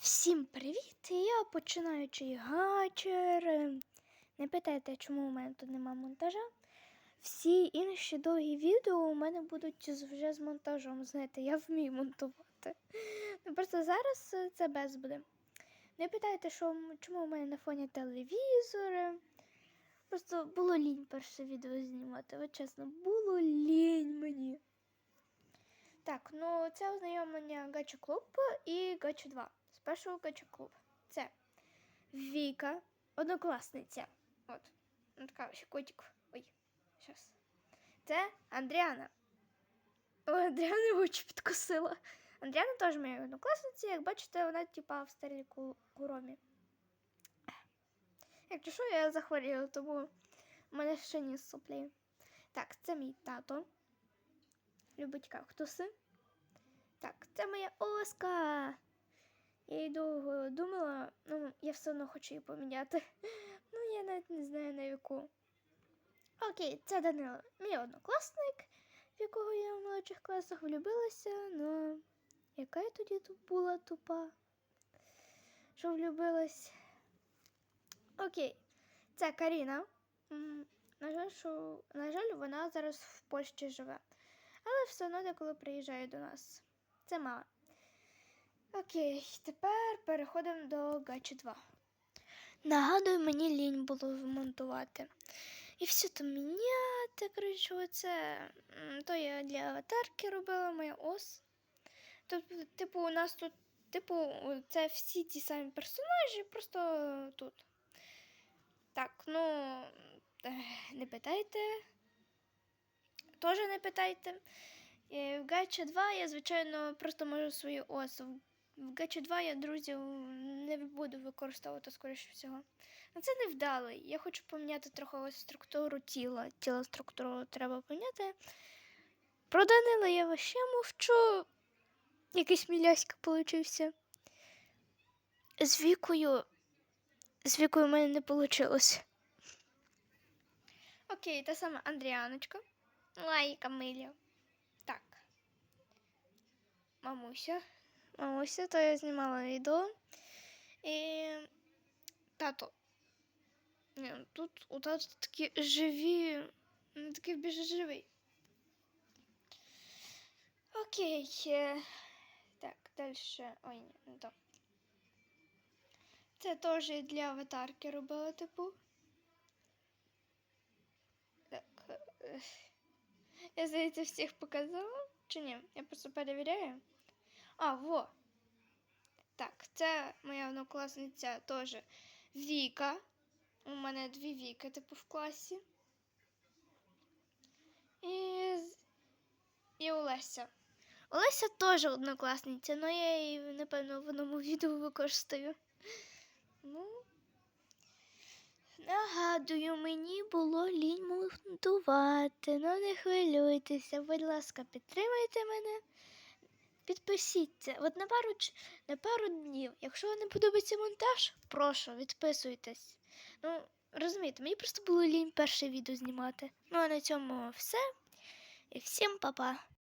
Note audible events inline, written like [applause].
Всім привіт! Я починаючий гачер. Не питайте, чому у мене тут нема монтажа. Всі інші довгі відео у мене будуть вже з монтажом. Знаєте, я вмію монтувати. Ну, просто зараз е, це без буде. Не питайте, що, чому у мене на фоні телевізори. Просто було лінь перше відео знімати. От чесно, було лінь мені. Так, ну це ознайомлення Гача Клуб і Гача 2. Спершу Гача Клуб. Це Віка, однокласниця. От. Ну, така ще котик. Ой, щас. Це Андріана. О, Андріана очі підкосила. Андріана теж моя однокласниця, як бачите, вона типа в старій куромі. Якщо що, я захворіла, тому в мене ще ні соплі. Так, це мій тато. Любить кактуси. Так, це моя Оска. Я її довго думала, ну, я все одно хочу її поміняти. [laughs] Ну, я навіть не знаю на яку. Окей, це Данило, мій однокласник, в якого я в молодших класах влюбилася, ну яка я тоді була тупа, що влюбилась. Окей, це Каріна. На жаль, що, на жаль, вона зараз в Польщі живе. Але все одно деколи приїжджає до нас. Це мама. Окей, тепер переходимо до Гачі 2. Нагадую, мені лінь було вмонтувати. І все то міняти. Коротше, оце м, то я для аватарки робила моя ос. Тобто, типу, у нас тут, типу, це всі ті самі персонажі, просто тут. Так, ну, не питайте. Теж не питайте. Е, В Гача 2 я, звичайно, просто можу свою ос. В- Гача 2 я друзів не буду використовувати, скоріше всього. Ну, це невдалий. Я хочу поміняти трохи структуру тіла. Тіло структуру треба поміняти. Про Данила я вообще мовчу. Якийсь міляська получився. З вікою. З вікою в мене не вийшло. Окей, та сама Андріаночка. Лайка миля. Так. Мамуся. Мамуся, то я знімала відео. І тато. Тут у тата такі живі. Він такий більш живий. Окей. е, Так, далі. Ой, ні, не то. Це теж для аватарки робила, типу. Так. е, Я, здається, всіх показала. Чи ні? Я просто перевіряю. А, во. Так, це моя однокласниця теж Віка. У мене дві Віки, типу, в класі. І, і Олеся. Олеся теж однокласниця, але я її, напевно, в одному відео використаю. Ну. Нагадую, мені було лінь монтувати. Ну не хвилюйтеся, будь ласка, підтримайте мене. Підпишіться. От на пару, на пару днів. Якщо вам не подобається монтаж, прошу, відписуйтесь. Ну, розумієте, мені просто було лінь перше відео знімати. Ну а на цьому все. І всім па-па.